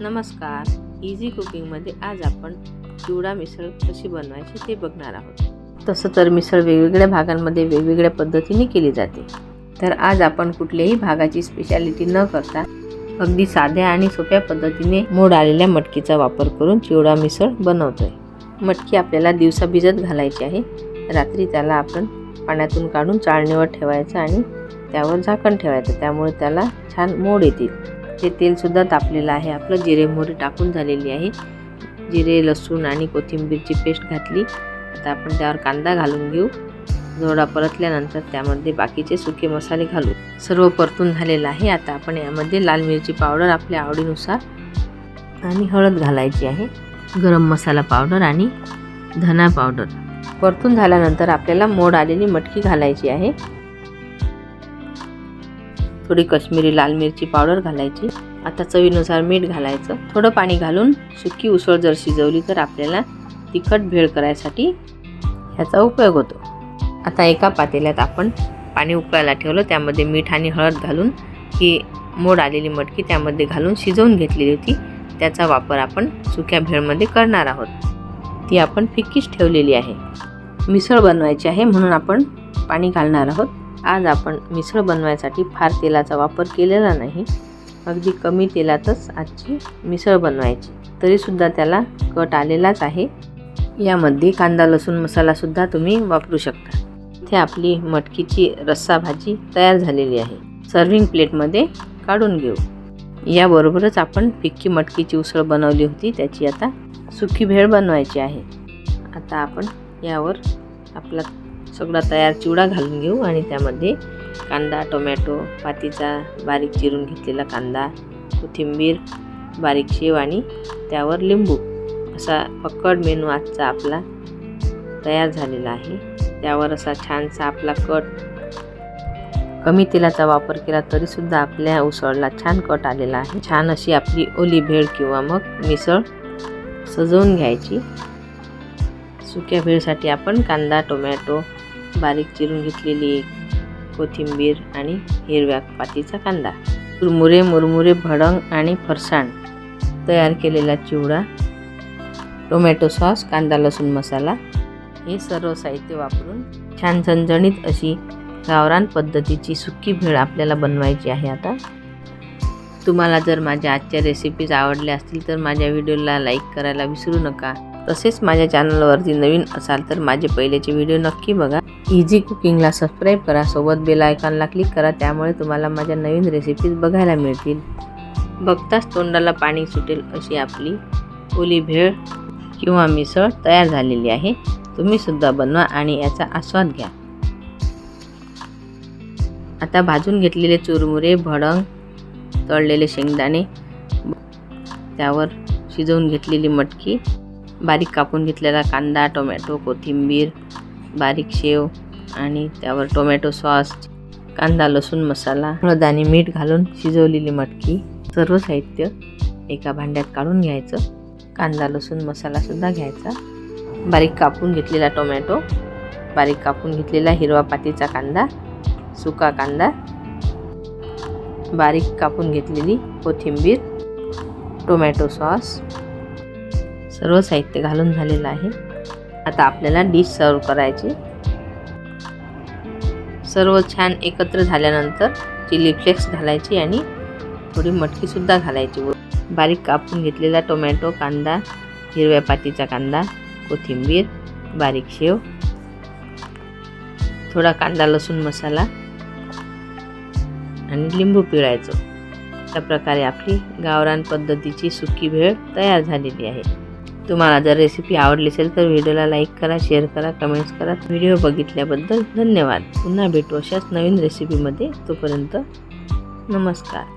नमस्कार. इझी कुकिंगमध्ये आज आपण चिवडा मिसळ कशी बनवायची ते बघणार आहोत. तसं तर मिसळ वेगवेगळ्या भागांमध्ये वेगवेगळ्या पद्धतीने केली जाते. तर आज आपण कुठल्याही भागाची स्पेशालिटी न करता अगदी साध्या आणि सोप्या पद्धतीने मोड आलेल्या मटकीचा वापर करून चिवडा मिसळ बनवतोय. मटकी आपल्याला दिवसा भिजत घालायची आहे. रात्री त्याला आपण पाण्यातून काढून चाळणीवर ठेवायचं आणि त्यावर झाकण ठेवायचं. त्यामुळे त्याला छान मोड येतील. ते तेलसुद्धा तापलेलं आहे. आपलं जिरे मोहरी टाकून झालेली आहे. जिरे लसूण आणि कोथिंबीरची पेस्ट घातली. आता आपण त्यावर कांदा घालून घेऊ. जोडा परतल्यानंतर त्यामध्ये बाकीचे सुके मसाले घालू. सर्व परतून झालेलं आहे. आता आपण यामध्ये लाल मिरची पावडर आपल्या आवडीनुसार आणि हळद घालायची आहे. गरम मसाला पावडर आणि धना पावडर. परतून झाल्यानंतर आपल्याला मोड आलेली मटकी घालायची आहे. थोडी कश्मीरी लाल मिरची पावडर घालायची. आता चवीनुसार मीठ घालायचं. थोडं पाणी घालून सुकी उसळ जर शिजवली तर आपल्याला तिखट भेळ करायसाठी ह्याचा उपयोग होतो. आता एका पातेल्यात आपण पाणी उकळायला ठेवलं. त्यामध्ये मीठ आणि हळद घालून ही मोड आलेली मटकी त्यामध्ये घालून शिजवून घेतलेली होती. त्याचा वापर आपण सुक्या भेळमध्ये करणार आहोत. ती आपण फिक्कीच ठेवलेली आहे. मिसळ बनवायची आहे म्हणून आपण पाणी घालणार आहोत. आज आपण मिसळ बनवायसाठी फार तेलाचा वापर केलेला नाही. अगदी कमी तेलातच आजची मिसळ बनवायची. तरीसुद्धा त्याला कट आलेलाच आहे. यामध्ये कांदा लसूण मसालासुद्धा तुम्ही वापरू शकता. इथे आपली मटकीची रस्सा भाजी तयार झालेली आहे. सर्विंग प्लेटमध्ये काढून घेऊ. याबरोबरच आपण फिक्की मटकीची उसळ बनवली होती. त्याची आता सुकी भेळ बनवायची आहे. आता आपण यावर आपला सगळा तयार चिवडा घालून घेऊ आणि त्यामध्ये कांदा टोमॅटो पातीचा बारीक चिरून घेतलेला कांदा कोथिंबीर बारीक शेव आणि त्यावर लिंबू. असा पक्कड मेनू आजचा आपला तयार झालेला आहे. त्यावर असा छानसा आपला कट कमी तेलाचा वापर केला तरीसुद्धा आपल्या उसळला छान कट आलेला आहे. छान अशी आपली ओली भेळ किंवा मग मिसळ सजवून घ्यायची. सुक्या भेळसाठी आपण कांदा टोमॅटो बारीक चिरून घेतलेली कोथिंबीर आणि हिरव्या पातीचा कांदा. मुरमुरे मुरमुरे भडंग आणि फरसाण. तयार केलेला चिवडा टोमॅटो सॉस कांदा लसूण मसाला हे सर्व साहित्य वापरून छान झणझणीत अशी गावरान पद्धतीची सुक्की भेळ आपल्याला बनवायची आहे आता. तुम्हाला जर माझ्या आजच्या रेसिपीज आवडल्या असतील तर माझ्या व्हिडिओला लाईक करायला विसरू नका. तसेच माझ्या चॅनलवरती नवीन असाल तर माझे पहिलेचे व्हिडिओ नक्की बघा. इझी कुकिंगला सबस्क्राईब करा सोबत बेल आयकॉनला क्लिक करा त्यामुळे तुम्हाला माझ्या नवीन रेसिपीज बघायला मिळतील. बघताच तोंडाला पाणी सुटेल अशी आपली ओली भेळ किंवा मिसळ तयार झालेली आहे. तुम्हीसुद्धा बनवा आणि याचा आस्वाद घ्या. आता भाजून घेतलेले चुरमुरे भडंग तळलेले शेंगदाणे त्यावर शिजवून घेतलेली मटकी बारीक कापून घेतलेला कांदा टोमॅटो कोथिंबीर बारीक शेव आणि त्यावर टोमॅटो सॉस कांदा लसूण मसाला हळद आणि मीठ घालून शिजवलेली मटकी सर्व साहित्य एका भांड्यात काढून घ्यायचं. कांदा लसूण मसालासुद्धा घ्यायचा. बारीक कापून घेतलेला टोमॅटो बारीक कापून घेतलेला हिरवा पातीचा कांदा सुका कांदा बारीक कापून घेतलेली कोथिंबीर टोमॅटो सॉस सर्व साहित्य घालून झालेलं आहे. आता आपल्याला डिश सर्व करायची. सर्व छान एकत्र झाल्यानंतर चिली फ्लेक्स घालायची आणि थोडी मटकीसुद्धा घालायची. बारीक कापून घेतलेला टोमॅटो कांदा हिरव्या पातीचा कांदा कोथिंबीर बारीक शेव थोडा कांदा लसूण मसाला आणि लिंबू पिळायचं. अशा प्रकारे आपली गावरान पद्धतीची सुकी भेळ तयार झालेली आहे. तुम्हाला जर रेसिपी आवडली असेल तर व्हिडिओला लाईक करा शेअर करा कमेंट्स करा. व्हिडिओ बघितल्याबद्दल धन्यवाद. पुन्हा भेटू अशाच नवीन रेसिपीमध्ये तोपर्यंत नमस्कार.